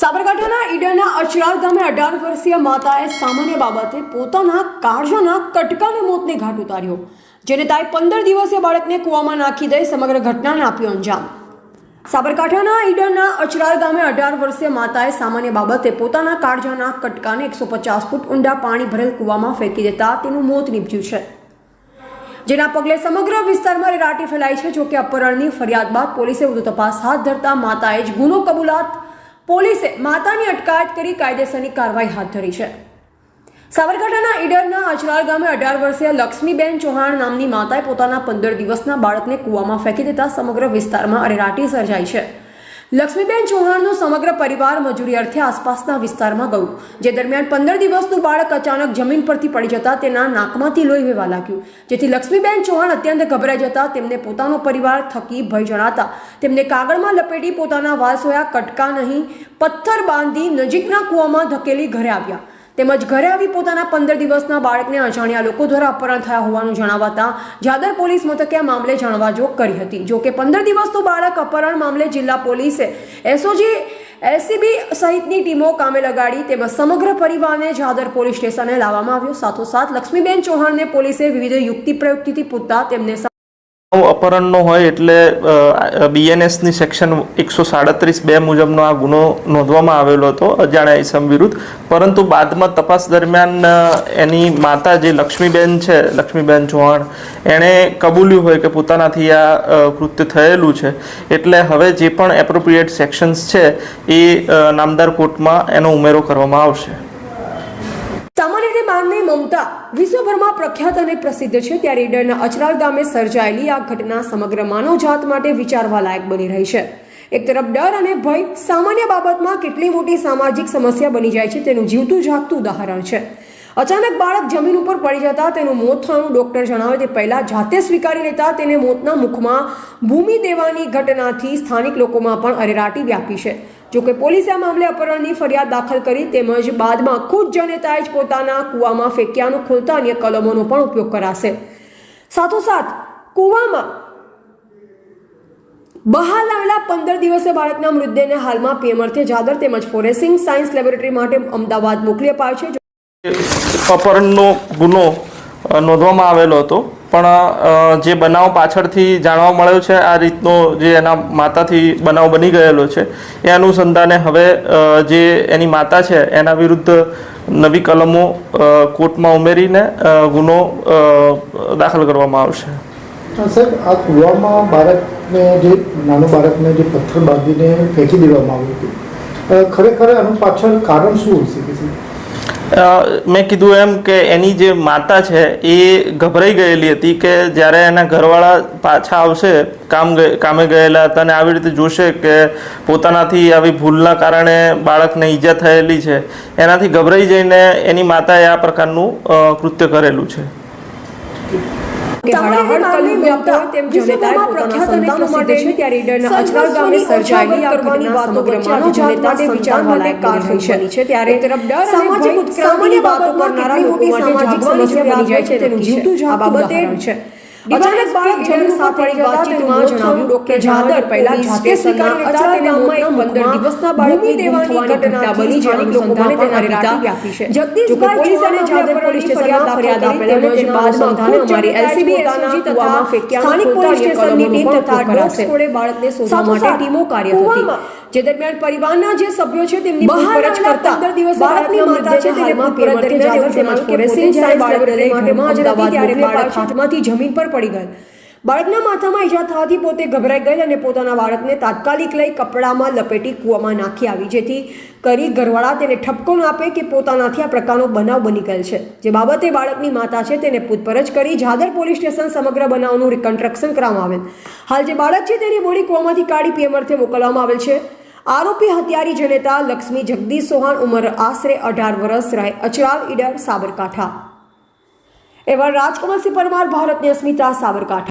સાબરકાંઠાના ઈડરના અચરાલ ગામે અઢાર વર્ષીય માતાએ સામાન્ય બાબતે પોતાના કાળજાના કટકાને મોતને ઘાટ ઉતાર્યો, જેને તાએ પંદર દિવસીય બાળકને કૂવામાં નાખી દઈ સમગ્ર ઘટનાને આપ્યો અંજામ. સાબરકાંઠાના ઈડરના અચરાર ગામે અઢાર વર્ષીય માતાએ સામાન્ય બાબતે પોતાના કાળજાના કટકાને એકસો પચાસ ફૂટ ઊંડા પાણી ભરેલ કૂવામાં ફેંકી દેતા તેનું મોત નીપજ્યું છે. જેના પગલે સમગ્ર વિસ્તારમાં રેરાટી ફેલાઈ છે, જોકે અપહરણની ફરિયાદ બાદ પોલીસે વધુ તપાસ હાથ ધરતા માતાએ જ ગુનો કબૂલાત પોલીસે માતાની અટકાયત કરી કાયદેસરની કાર્યવાહી હાથ ધરી છે. સાબરકાંઠાના ઈડરના અચરાલ ગામે અઢાર વર્ષીય લક્ષ્મીબેન ચૌહાણ નામની માતાએ પોતાના પંદર દિવસના બાળકને કૂવામાં ફેંકી દેતા સમગ્ર વિસ્તારમાં અરેરાટી સર્જાઈ છે. લક્ષ્મીબેન ચૌહાણનું સમગ્ર પરિવાર મજૂરી અર્થે આસપાસના વિસ્તારમાં ગયું, જે દરમિયાન પંદર દિવસનું બાળક અચાનક જમીન પરથી પડી જતા તેના નાકમાંથી લોહી વહેવા લાગ્યું. જેથી લક્ષ્મીબેન ચૌહાણ અત્યંત ગભરાઈ જતા તેમને પોતાનો પરિવાર થકી ભય જણાતા તેમને કાગળમાં લપેટી પોતાના વાસોયા કટકા નહીં, પથ્થર બાંધી નજીકના કૂવામાં ધકેલી ઘરે આવ્યા. તેમજ ઘરે આવી પોતાના પંદર દિવસના બાળકને અજાણ્યા લોકો દ્વારા અપહરણ થયા હોવાનું જણાવતા જાદર પોલીસ મથકે આ મામલે જાણવાજોગ કરી હતી. જો કે પંદર દિવસનું બાળક અપહરણ મામલે જિલ્લા પોલીસે એસઓજી એસીબી સહિતની ટીમો કામે લગાડી તેમજ સમગ્ર પરિવારને જાદર પોલીસ સ્ટેશને લાવવામાં આવ્યો. સાથોસાથ લક્ષ્મીબેન ચૌહાણને પોલીસે વિવિધ યુક્તિ પ્રયુક્તિથી પૂછતા તેમને અપહરણનો હોય એટલે બીએનએસની સેક્શન એકસો સાડત્રીસ બે મુજબનો આ ગુનો નોંધવામાં આવેલો હતો, અજાણ્યા ઇસમ વિરુદ્ધ. પરંતુ બાદમાં તપાસ દરમિયાન એની માતા જે લક્ષ્મીબેન છે, લક્ષ્મીબેન ચૌહાણ, એણે કબૂલ્યું હોય કે પોતાનાથી આ કૃત્ય થયેલું છે. એટલે હવે જે પણ એપ્રોપ્રિએટ સેક્શન્સ છે, એ નામદાર કોર્ટમાં એનો ઉમેરો કરવામાં આવશે. બારની મમતા વિશ્વભરમાં પ્રખ્યાત અને પ્રસિદ્ધ છે ત્યારે ઈડરના અચરાલ ગામે સર્જાયેલી આ ઘટના સમગ્ર માનવજાત માટે વિચારવા લાયક બની રહી છે. એક તરફ ડર અને ભય સામાન્ય બાબતમાં કેટલી મોટી સામાજિક સમસ્યા બની જાય છે તેનું જીવતું જાગતું ઉદાહરણ છે. અચાનક બાળક જમીન ઉપર પડી જતા તેનું મોત થવાનું ડોક્ટર જણાવે તે પહેલા જાતે સ્વીકારી લેતા તેને મોતના મુખમાં ભૂમિ દેવાની ઘટનાથી સ્થાનિક લોકોમાં પણ અરેરાટી વ્યાપી છે. જોકે પોલીસે આ મામલે અપહરણની ફરિયાદ દાખલ કરી તેમજ બાદમાં ખુદ જનેતાએ જ પોતાના કૂવામાં ફેંક્યાનું ખોલતા અન્ય કલમોનો પણ ઉપયોગ કરાશે. સાથોસાથ, કૂવામાં બહાર લાવેલા પંદર દિવસે બાળકના મૃતદેહને હાલમાં પીએમ જાદર તેમજ ફોરેન્સિક સાયન્સ લેબોરેટરી માટે અમદાવાદ મોકલી અપાયો છે. અપહરણનો ગુનો નોંધવામાં આવેલો હતો પણ જે બનાવ પાછળથી જાણવા મળ્યો છે આ રીતનો જે એના માતાથી બનાવ બની ગયેલો છે એ અનુસંધાને હવે જે એની માતા છે એના વિરુદ્ધ નવી કલમો કોર્ટમાં ઉમેરીને ગુનો દાખલ કરવામાં આવશે. સાહેબ આ કૂવામાં બાળકને જે નાનું બાળકને જે પથ્થર બાંધીને ફેંકી દેવામાં આવ્યું હતું ખરેખર આનું પાછળ કારણ શું અ, મેં કીધું એમ કે એની જે માતા છે, એ ગભરાઈ ગયેલી હતી કે જ્યારે એના ઘરવાળા પાછા આવશે, કામ કામે ગયેલા હતા અને આવી રીતે જોશે કે પોતાનાથી આવી ભૂલના કારણે બાળકને ઈજા થયેલી છે, એનાથી ગભરાઈ જઈને એની માતાએ આ પ્રકારનું કૃત્ય કરેલું છે. કે હળહળ વ્યાપતા જનેતાએ પોતાના છે. ત્યારે ઈડરના અચરાલ ગામે સર્જાયેલી આ ઘટના સમગ્ર માનવજાત માટે વિચારવા લાયક બની રહી છે. ત્યારે તરફ ડર સામાજિક ઉત્ક્રાંતિની વાતો કરનારા લોકો માટે જાગવાની સમસ્યા બની જાય છે તેનું જીવતું જ આ બાબતે છે. અચાનક બાળક જમીન સાથે પડી જતા તેમાં જણાવ્યું ડોક્ટર જાદર પહેલા જાતે સ્વીકારી લેતા તેને મોતના પંદર દિવસના બાળકની દેવાની ઘટના બની જેની અનુસંધાને તેના પિતા વ્યાપી છે. જગદીશભાઈ પોલીસ અને જાદર પોલીસ સ્ટેશનમાં ફરિયાદ આપેલ અને બાદ સંધાને અમારી એલસીબી એસઓજી તથા સ્થાનિક પોલીસ સ્ટેશનની ટીમ તથા ડોગ સ્કોડે બાળકને શોધવા માટે ટીમો કાર્યરત હતી જે દરમિયાન પરિવારના જે સભ્યો છે તેમની પૂછપરછ કરતા બાળકની માતા છે હાલમાં પીરત જાદર તેમજ ફોરેન્સિક સાયન્સ ઘરમાં માટે અમદાવાદ ત્યારે બાળક હાથમાંથી જમીન પર પડી ગયેલ બાળકના માથામાં ઈજા થવાથી પોતે ગભરાઈ ગયેલ અને પોતાના બાળકને તાત્કાલિક લઈ કપડામાં લપેટી કૂવામાં નાખી આવી જેથી કરી ઘરવાળા તેને ઠપકો ન આપે કે પોતાનાથી આ પ્રકારનો બનાવ બની ગયેલ છે. જે બાબતે બાળકની માતા છે તેને પૂછપરછ કરી જાદર પોલીસ સ્ટેશન સમગ્ર બનાવનું રિકન્સ્ટ્રક્શન કરવામાં આવેલ. હાલ જે બાળક છે તેની બોડી કૂવામાંથી કાઢી પીએમ અર્થે મોકલવામાં આવેલ છે. આરોપી હત્યારી જનેતા લક્ષ્મી જગદીશ ચૌહાણ ઉંમર આશરે અઢાર વર્ષ રહે અચરાલ ઈડર સાબરકાંઠા. એવા રાજકમલસિંહ પરમાર, ભારતની અસ્મિતા સાબરકાંઠા.